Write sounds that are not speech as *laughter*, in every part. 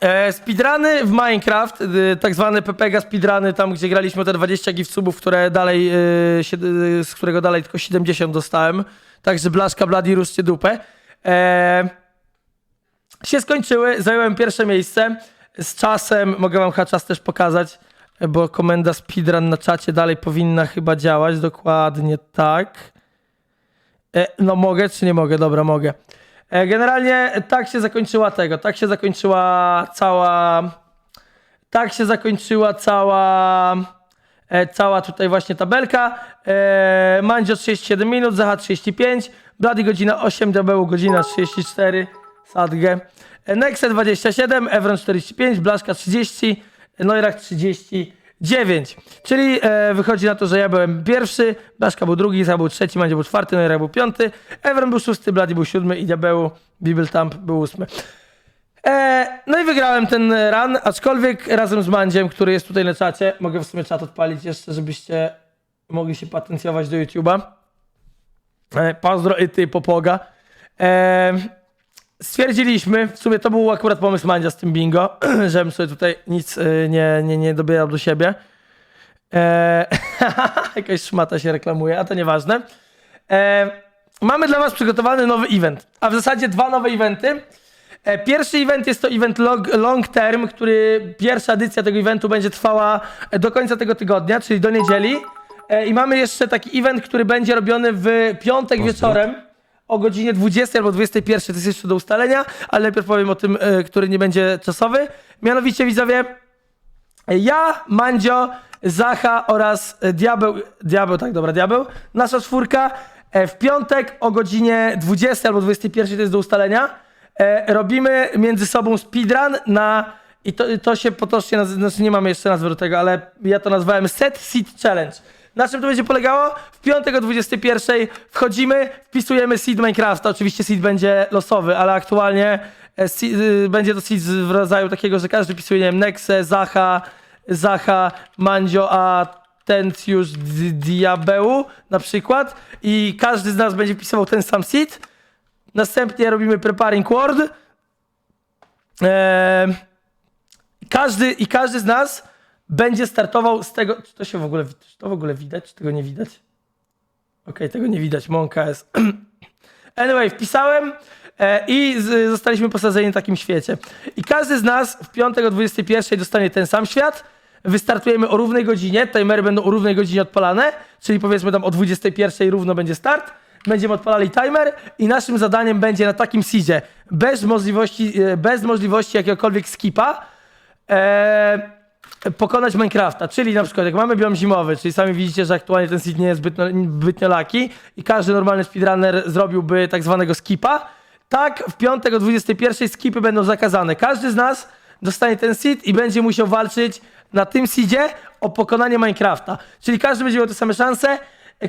E, speedruny w Minecraft, y, tak zwane PPG speedruny, tam gdzie graliśmy te 20 gift subów, które dalej, y, z którego dalej tylko 70 dostałem. Także blaszka, blady, ruszcie dupę. E, się skończyły, zająłem pierwsze miejsce. Z czasem, mogę wam czas też pokazać, bo komenda speedrun na czacie dalej powinna chyba działać, dokładnie tak. E, no mogę czy nie mogę? Dobra, mogę. E, generalnie tak się zakończyła tego, tak się zakończyła cała, tak się zakończyła cała, e, cała tutaj właśnie tabelka. E, Mandzio 37 minut, Zaha 35, Blady godzina 8, Diabeł godzina 34, Sadge. E, Nexe 27, Evron 45, Blaszka 30, Noirak 30, 9. Czyli e, wychodzi na to, że ja byłem pierwszy, Blaszka był drugi, Zab był trzeci, Mandzio był czwarty, Nojera był piąty, Ewron był szósty, Bladi był siódmy i Diabeł, Bibeltamp był ósmy. E, no i wygrałem ten run, aczkolwiek razem z Mandziem, który jest tutaj na czacie, mogę w sumie czat odpalić jeszcze, żebyście mogli się potencjować do YouTube'a. E, pozdro i ty popoga. E, stwierdziliśmy, w sumie to był akurat pomysł Mandzia z tym bingo, *clears throat* żebym sobie tutaj nic e, nie, nie, nie dobierał do siebie. E, *laughs* jakaś szmata się reklamuje, a to nieważne. E, mamy dla was przygotowany nowy event, a w zasadzie dwa nowe eventy. E, Pierwszy event jest to event long, long term, który pierwsza edycja tego eventu będzie trwała do końca tego tygodnia, czyli do niedzieli. E, I mamy jeszcze taki event, który będzie robiony w piątek wieczorem o godzinie 20 albo 21. To jest jeszcze do ustalenia, ale najpierw powiem o tym, e, który nie będzie czasowy. Mianowicie widzowie, ja, Mandzio, Zacha oraz e, Diabeł, Diabeł, tak, dobra, Diabeł, nasza czwórka e, w piątek o godzinie 20 albo 21, to jest do ustalenia, robimy między sobą speedrun na, i to, to się potocznie nazywa, znaczy nie mamy jeszcze nazwy do tego, ale ja to nazwałem Set Seed Challenge. Na czym to będzie polegało? W piątek o 21 wchodzimy, wpisujemy seed Minecrafta. Oczywiście seed będzie losowy, ale aktualnie e, seed, y, będzie to seed w rodzaju takiego, że każdy wpisuje, nie wiem, Nexe, Zacha, Zacha, Mandzio, a Tencjusz, D- Diabeł na przykład. I każdy z nas będzie wpisywał ten sam seed. Następnie robimy preparing word. Eee, każdy i każdy z nas będzie startował z tego. Czy to się w ogóle, czy to w ogóle widać, czy tego nie widać? Okej, tego nie widać. Monka jest. *clears throat* Anyway, wpisałem e, i zostaliśmy posadzeni na takim świecie. I każdy z nas w piątek o 21 dostanie ten sam świat. Wystartujemy o równej godzinie. Timery będą o równej godzinie odpalane, czyli powiedzmy tam o 21 równo będzie start. Będziemy odpalali timer i naszym zadaniem będzie na takim seedzie bez możliwości, e, bez możliwości jakiegokolwiek skipa e, pokonać Minecrafta, czyli na przykład jak mamy biom zimowy, czyli sami widzicie, że aktualnie ten seed nie jest zbytnio, zbytnio laki i każdy normalny speedrunner zrobiłby tak zwanego skipa, tak w piątek o 21 skipy będą zakazane. Każdy z nas dostanie ten seed i będzie musiał walczyć na tym seedzie o pokonanie Minecrafta. Czyli każdy będzie miał te same szanse.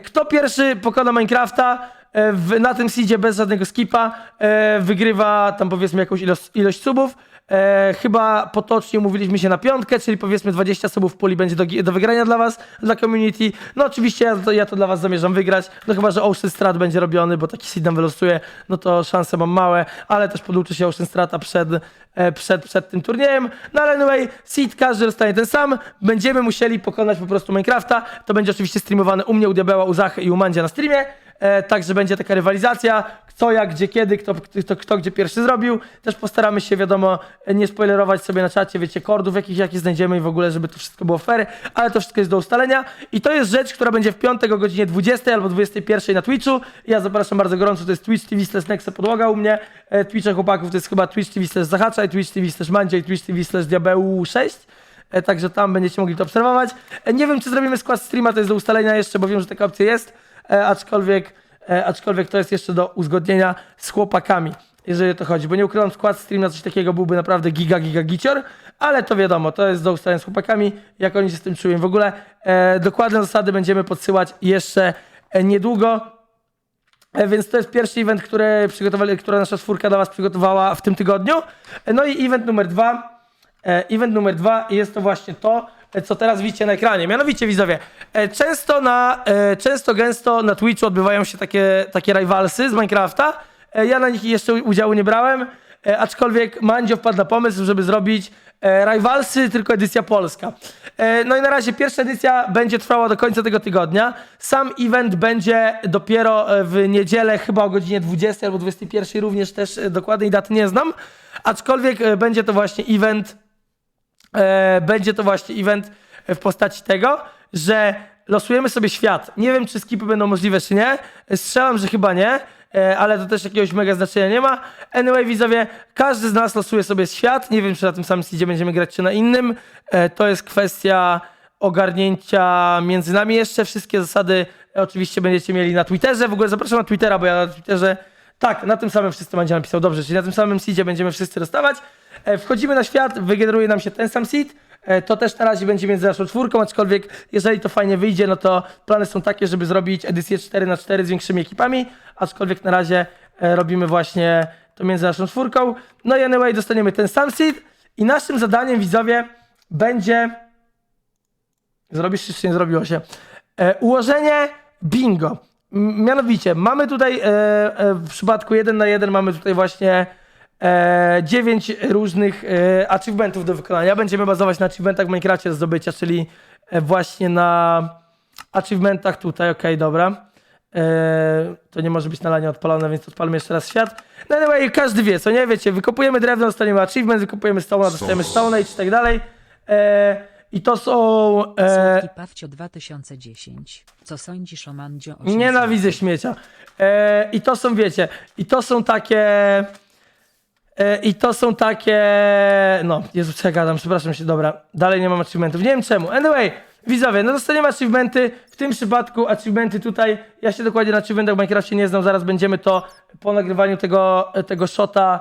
Kto pierwszy pokona Minecrafta e, w, na tym seedzie bez żadnego skipa, e, wygrywa tam powiedzmy jakąś ilość, ilość subów. E, chyba potocznie umówiliśmy się na piątkę, czyli powiedzmy 20 subów w puli będzie do, do wygrania dla was, dla community. No oczywiście ja to, ja to dla was zamierzam wygrać, no chyba, że Ocean Strat będzie robiony, bo taki seed nam wylosuje, no to szanse mam małe, ale też poduczę się Ocean Strata przed, e, przed, przed tym turniejem. No ale anyway, seed każdy dostanie ten sam, będziemy musieli pokonać po prostu Minecrafta, to będzie oczywiście streamowane u mnie, u Diabeła, u Zachy i u Mandzia na streamie. E, także będzie taka rywalizacja, kto jak, gdzie, kiedy, kto, kto, kto gdzie pierwszy zrobił. Też postaramy się, wiadomo, nie spoilerować sobie na czacie, wiecie, kordów jakich, jakie znajdziemy i w ogóle, żeby to wszystko było fair, ale to wszystko jest do ustalenia. I to jest rzecz, która będzie w piątek o godzinie 20 albo 21 na Twitchu. Ja zapraszam bardzo gorąco, to jest Twitch TV slash Nexe Podłoga u mnie. E, Twitcha chłopaków to jest chyba Twitch TV slash Zahacza i Twitch TV slash Mandzia i Twitch TV slash Diabeł 6. E, Także tam będziecie mogli to obserwować. Nie wiem, czy zrobimy skład streama, to jest do ustalenia jeszcze, bo wiem, że taka opcja jest, aczkolwiek, e, aczkolwiek to jest jeszcze do uzgodnienia z chłopakami, jeżeli o to chodzi. Bo nie ukrywam, skład stream na coś takiego byłby naprawdę giga, giga gicior, ale to wiadomo, to jest do ustalenia z chłopakami, jak oni się z tym czują. W ogóle e, dokładne zasady będziemy podsyłać jeszcze e, niedługo. E, Więc to jest pierwszy event, który, przygotowali, który nasza czwórka dla Was przygotowała w tym tygodniu. E, No i event numer dwa. E, Event numer dwa jest to właśnie to, e, co teraz widzicie na ekranie. Mianowicie, widzowie, e, często na, e, często gęsto na Twitchu odbywają się takie, takie rivalsy z Minecrafta. E, Ja na nich jeszcze udziału nie brałem, e, aczkolwiek Mandzio wpadł na pomysł, żeby zrobić e, Rivalsy, tylko edycja polska. E, no i na razie pierwsza edycja będzie trwała do końca tego tygodnia. Sam event będzie dopiero e, w niedzielę, chyba o godzinie 20 albo 21, również też e, dokładnej daty nie znam. Aczkolwiek e, będzie to właśnie event e, będzie to właśnie event w postaci tego, że losujemy sobie świat. Nie wiem, czy skipy będą możliwe, czy nie. Strzelam, że chyba nie, e, ale to też jakiegoś mega znaczenia nie ma. Anyway, widzowie, każdy z nas losuje sobie świat. Nie wiem, czy na tym samym seedzie będziemy grać, czy na innym. E, to jest kwestia ogarnięcia między nami jeszcze. Wszystkie zasady oczywiście będziecie mieli na Twitterze. W ogóle zapraszam na Twittera, bo ja na Twitterze tak, na tym samym wszyscy będzie napisał dobrze, czyli na tym samym seedzie będziemy wszyscy dostawać. E, Wchodzimy na świat, wygeneruje nam się ten sam seed. E, To też na razie będzie między naszą czwórką, aczkolwiek jeżeli to fajnie wyjdzie, no to plany są takie, żeby zrobić edycję 4 na 4 z większymi ekipami, aczkolwiek na razie e, robimy właśnie to między naszą czwórką. No i anyway, dostaniemy ten sam seed i naszym zadaniem, widzowie, będzie... Zrobisz czy nie zrobiło się? E, ułożenie bingo. Mianowicie, mamy tutaj e, e, w przypadku 1 na 1 mamy tutaj właśnie e, 9 różnych e, achievementów do wykonania. Będziemy bazować na achievementach w Minecrafcie do zdobycia, czyli e, właśnie na achievementach tutaj, okej, dobra. E, to nie może być na lanie odpalone, więc odpalmy jeszcze raz świat. No anyway, każdy wie, co nie wiecie, wykopujemy drewno, dostaniemy achievement, wykopujemy stone, dostajemy stone i tak dalej. E, I to są... E, Słodki Pawcio 2010. Co sądzisz o Mandzio 8 Nienawidzę śmiecia. E, I to są, wiecie, i to są takie. E, I to są takie. No, Jezu, co ja gadam, przepraszam się, dobra. Dalej nie mam achievementów. Nie wiem czemu. Anyway, widzowie, no dostaniemy achievementy. W tym przypadku achievementy tutaj. Ja się dokładnie na achievementach w Minecrafcie nie znam. Zaraz będziemy to po nagrywaniu tego, tego shota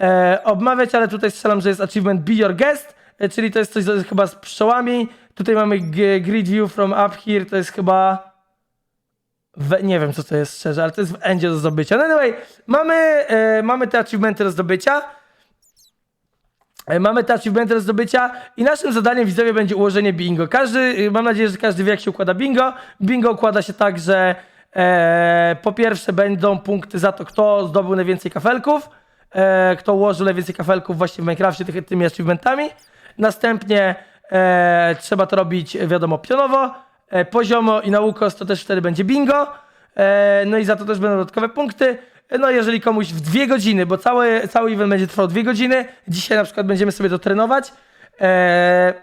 e, obmawiać, ale tutaj strzelam, że jest achievement Be Your Guest, czyli to jest coś chyba z pszczołami. Tutaj mamy Grid View from Up Here, to jest chyba. We, nie wiem, co to jest szczerze, ale to jest w endzie do zdobycia. No anyway, mamy, e, mamy te achievementy do zdobycia. E, Mamy te achievementy do zdobycia i naszym zadaniem widzowie będzie ułożenie bingo. Każdy, e, mam nadzieję, że każdy wie jak się układa bingo. Bingo układa się tak, że e, po pierwsze będą punkty za to, kto zdobył najwięcej kafelków, e, kto ułożył najwięcej kafelków właśnie w Minecrafcie tych, tymi achievementami. Następnie e, trzeba to robić, wiadomo, pionowo, e, poziomo i na ukos to też wtedy będzie bingo. E, no i za to też będą dodatkowe punkty. No jeżeli komuś w dwie godziny, bo cały, cały event będzie trwał dwie godziny, dzisiaj na przykład będziemy sobie to trenować. E,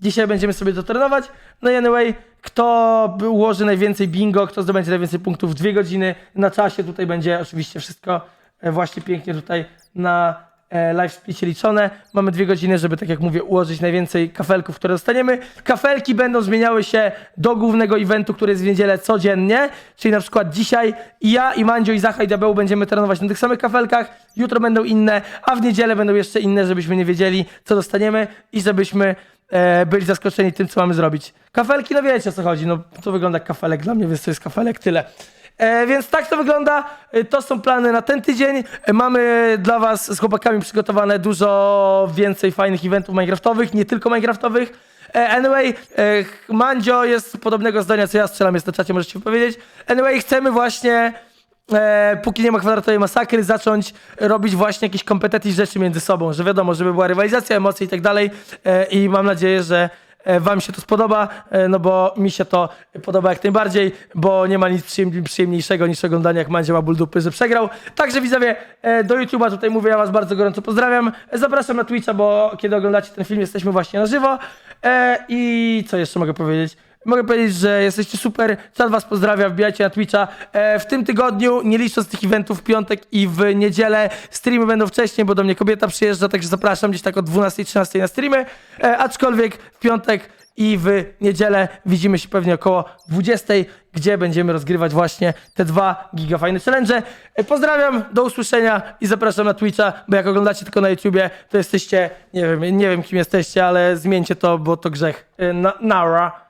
dzisiaj będziemy sobie to trenować. No i anyway, kto ułoży najwięcej bingo, kto zdobędzie najwięcej punktów w dwie godziny na czasie, tutaj będzie oczywiście wszystko e, właśnie pięknie tutaj na e, live splicie liczone. Mamy dwie godziny, żeby tak jak mówię, ułożyć najwięcej kafelków, które dostaniemy. Kafelki będą zmieniały się do głównego eventu, który jest w niedzielę codziennie, czyli na przykład dzisiaj i ja, i Mandzio, i Zacha, i Diabeł będziemy trenować na tych samych kafelkach, jutro będą inne, a w niedzielę będą jeszcze inne, żebyśmy nie wiedzieli, co dostaniemy i żebyśmy e, byli zaskoczeni tym, co mamy zrobić. Kafelki, no wiecie o co chodzi, no to wygląda jak kafelek dla mnie, więc to jest kafelek, tyle. E, więc tak to wygląda. E, To są plany na ten tydzień. E, Mamy dla Was z chłopakami przygotowane dużo więcej fajnych eventów minecraftowych, nie tylko minecraftowych. E, Anyway, e, Mandzio jest podobnego zdania co ja, strzelam jest na czacie, możecie powiedzieć. Anyway, chcemy właśnie, e, póki nie ma kwadratowej masakry, zacząć robić właśnie jakieś kompetencje rzeczy między sobą, że wiadomo, żeby była rywalizacja, emocje i tak dalej. E, I mam nadzieję, że e, Wam się to spodoba, e, no bo mi się to podoba jak najbardziej, bo nie ma nic przyjem- przyjemniejszego niż oglądanie jak Mandzio ma ból dupy, że przegrał. Także widzowie, e, do YouTube'a tutaj mówię, ja Was bardzo gorąco pozdrawiam. E, Zapraszam na Twitcha, bo kiedy oglądacie ten film, jesteśmy właśnie na żywo. E, I co jeszcze mogę powiedzieć? Mogę powiedzieć, że jesteście super. Czat was pozdrawia, wbijajcie na Twitcha. E, w tym tygodniu, nie licząc tych eventów w piątek i w niedzielę, streamy będą wcześniej, bo do mnie kobieta przyjeżdża, także zapraszam gdzieś tak o 12-13 na streamy. E, aczkolwiek w piątek i w niedzielę widzimy się pewnie około 20, gdzie będziemy rozgrywać właśnie te dwa gigafajne challenge. E, Pozdrawiam, do usłyszenia i zapraszam na Twitcha, bo jak oglądacie tylko na YouTubie, to jesteście, nie wiem, nie wiem kim jesteście, ale zmieńcie to, bo to grzech. E, Na, nara.